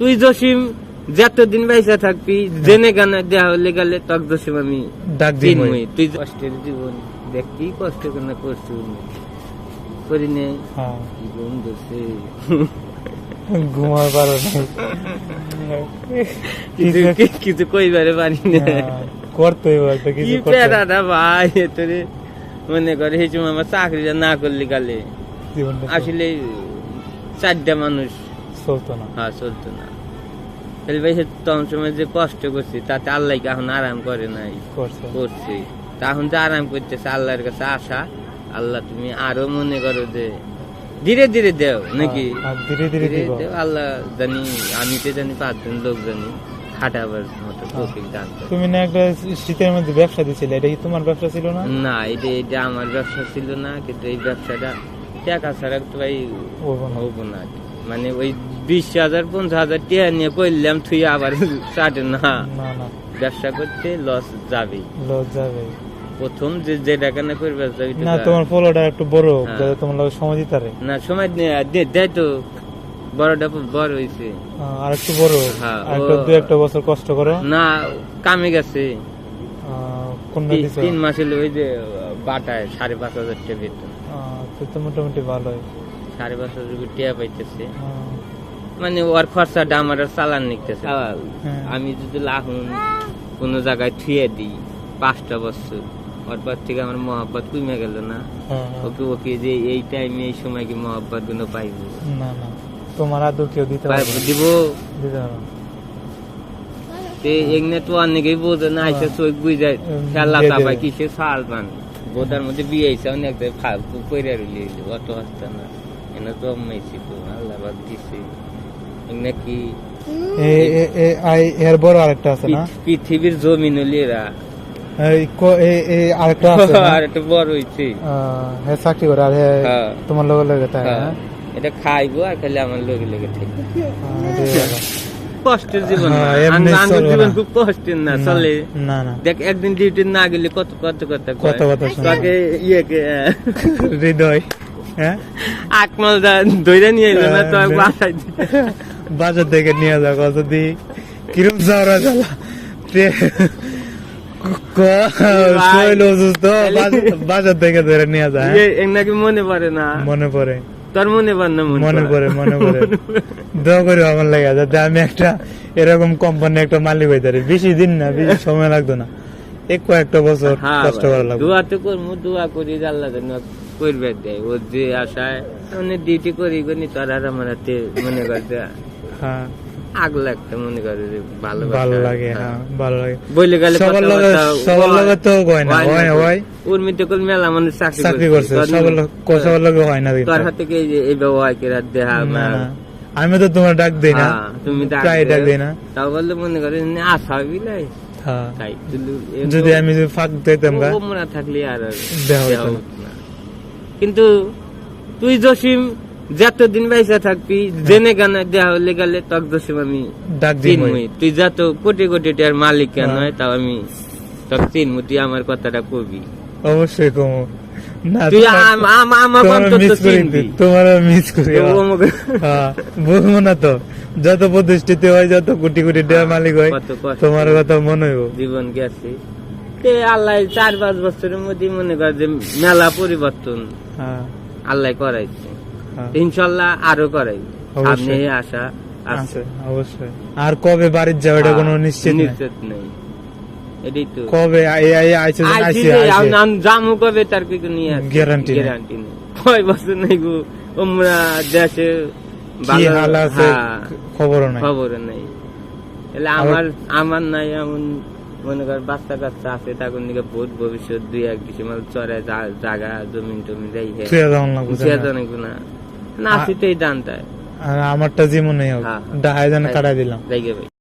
তুই জসিম যতদিন বাইসা থাকবি জেনে গানে দেওয়া হলে গেলে তক জসিম আমি ডাক দিই তুই কষ্টের জীবন দেখ কি কষ্ট কেন করছি করি নে হ্যাঁ। জীবন দোষে ঘুমার পারো কিছু কইবারে পারি না। হ্যাঁ, করতে একটা কিছু করতে। প্যারাটা ভাই তোরে মনে করে সময় আমার চাকরিটা না করলে গেলে আসলে চারটা মানুষ। চলতো না। হ্যাঁ চলতো না। তাহলে ভাই তখন সময় যে কষ্ট করছি তাতে আল্লাহ এখন আরাম করে নাই। করছি। তা এখন যে আরাম করতেছে আল্লাহর কাছে আশা আল্লাহ তুমি আরও মনে করো যে ধীরে ধীরে দেও নাকি? হ্যাঁ, ধীরে ধীরে দেও আল্লাহ জানি আমি তো জানি পাঁচজন লোক জানি খাটাবার মতো হ্যাঁ। তৌফিক দান তুমি না একটা শীতের মধ্যে ব্যবসা দিছিলে এটা কি তোমার ব্যবসা ছিল না? না এটা এটা আমার ব্যবসা ছিল না কিন্তু এই ব্যবসাটা টাকা ছাড়া তো ভাই হব না। মানে ওই বিশ হাজার পঞ্চাশ হাজার টাকা নিয়ে করলাম তুই আবার চাটে না। ব্যবসা করতে লস যাবেই। লজ যাবে। প্রথম যে যে টাকা না করবে না তোমার পোলোটা একটু বড় হ্যাঁ। যাতে তোমার লগে সময় দিতে না সময় দেয় তো। বড়টা বড় আর একটু বড় হ্যাঁ, দু একটা বছর কষ্ট করো। না কামে গেছে। তিন মাস হলো ওই যে বাটায় সাড়ে পাঁচ হাজার টাকা বেতন তো মোটামুটি ভালোই। সাড়ে পাঁচ হাজার টাকা পাইতেছে। মানে ওর খরচাটা আমার আর চালান নিতেছে হ্যাঁ। আমি যদি লাহুন কোন জায়গায় থুয়ে দিই পাঁচটা বছর ওর পর থেকে আমার মহাব্বত কমে গেল না। হ্যাঁ, হ্যাঁ। ওকে ওকে যে এই টাইমে এই সময় কি মহাব্বতগুলো পাইব? না না। তোমার আদৌ কেউ দিতে পারবে দিব। দিতে পারবে তে এগনে তো অনেকেই বোঝে না আইসে চোখ বুঝে খেলা দিয়ে কিসে সাল পান বোধার মধ্যে বিয়ে হয়েছে অনেক কইরা রইলি অত হস্তা না। এনে জন্মাইছি তো আল্লাহ বাদ দিছি এগনে কি এর বড় আরেকটা আছে না পৃথ- পৃথিবীর জমিন হলিরা এই ক- এ- এ আরেকটা আছে না? আর একটু বড় হয়েছে আহ, চাকরি করে আর হ্যাঁ। তোমার লগে লগে তাই হ্যাঁ, হ্যাঁ? এটা খাইবো আর খালি আমার লোকে লোকে ঠিক কষ্টের জীবন হ্যাঁ, আঙ্গুর জীবন খুব কষ্টের না চলে দেখ একদিন ডিউটি না গেলে কত কত কথা কত কথা ইয়েকে হৃদয় হ্যাঁ? আকমাল দা ধইরা নিয়ে এলো না তো হ্যাঁ, বাসায় বাজার থেকে নিয়ে যাও কত দি কিরম যাওয়া জ্বালা অসুস্থ বাজার থেকে ধরে নিয়ে যায় ইয়ে, নাকি মনে পড়ে না। মনে পড়ে। তোর মনে পড়ে না মনে পড়ে? মনে পড়ে। দোয়া করে আমার লাগে যাতে আমি একটা এরকম কোম্পানি একটা মালিক হইতে পারি। বেশি দিন না বেশি সময় লাগতো না। এক কয়েকটা বছর হ্যাঁ কষ্ট করা লাগবে। দোয়া তো করব দোয়া করি আল্লাহ করবে দেয় ওর যে আশায় অনেক ডিউটি করি করি তোর আর আমার হাতে মনে করতে হ্যাঁ। আগ লাগতে মনে করে যে ভালো ভালো লাগে হ্যাঁ ভালো লাগে। গেলে সবার লগে সবার। লগে তো হয় না হয় হয় ওর মধ্যে কোন মেলা মানুষ চাকরি চাকরি করছে। সবার লগে- ক- সবার লগে হয় না। তোর হাতে কি এই ব্যবহার করে দেহা না। আমি তো তোমার ডাক দিই না। হ্যাঁ, তুমি প্রায় ডাক। দিই না। তাও বললে মনে করে আশা বিলাই। হ্যাঁ। যদি আমি যদি ফাঁক দিতাম গা। থাকলে আর আর কিন্তু তুই জসিম যতদিন বাইসা থাকবি জেনে গানে দেওয়া হলে গেলে তক জসিম আমি ডাক তুই যত কোটি কোটি টাকার মালিক কেন হ্যাঁ। হয় তাও আমি তক চিনমু তুই আমার কথাটা কবি। অবশ্যই কমো। তুই তোমার- আম- আম- আমার অন্তত চিনবি। তোমার মিস করি তো ও আমাকে- হ্যাঁ না তো। যত প্রতিষ্ঠিত হয় যত কোটি কোটি টাকার মালিক হয় তোমার কথা মনে হইব। জীবন গেছে। আল্লাহ চার পাঁচ বছরের মধ্যে মনে কর যে মেলা পরিবর্তন। হ্যাঁ আল্লাহ করাইছে। হ্যাঁ। ইনশাল্লাহ আরও করাই। সামনে আশা আছে। অবশ্যই। আর কবে বাড়ির যাবে এটা কোনো নিশ্চিত নিশ্চিত নেই। এটাই তো। কবে আই- আই- আইছে আইছে, আম জামু কবে তার কিছু নিয়ে। Guarantee নেই। কয় বছর নেই গো? আমরা দেশে কি হাল আছে হ্যাঁ, খবরও নাই। খবর নেই। তাহলে আমার আমার নাই এমন মনে কর বাচ্চা কাচ্চা আছে তখন দিকে বহুত ভবিষ্যৎ দুই এক ডিসেম্বর চরে জা- জায়গা জমিন টমি যাই তুই জানে না। না আসিতেই দানটায় আর আমারটা জীবনে হোক। হ্যাঁ। ডাহাই যেন কাটাই দিলাম। যাইগে ভাই।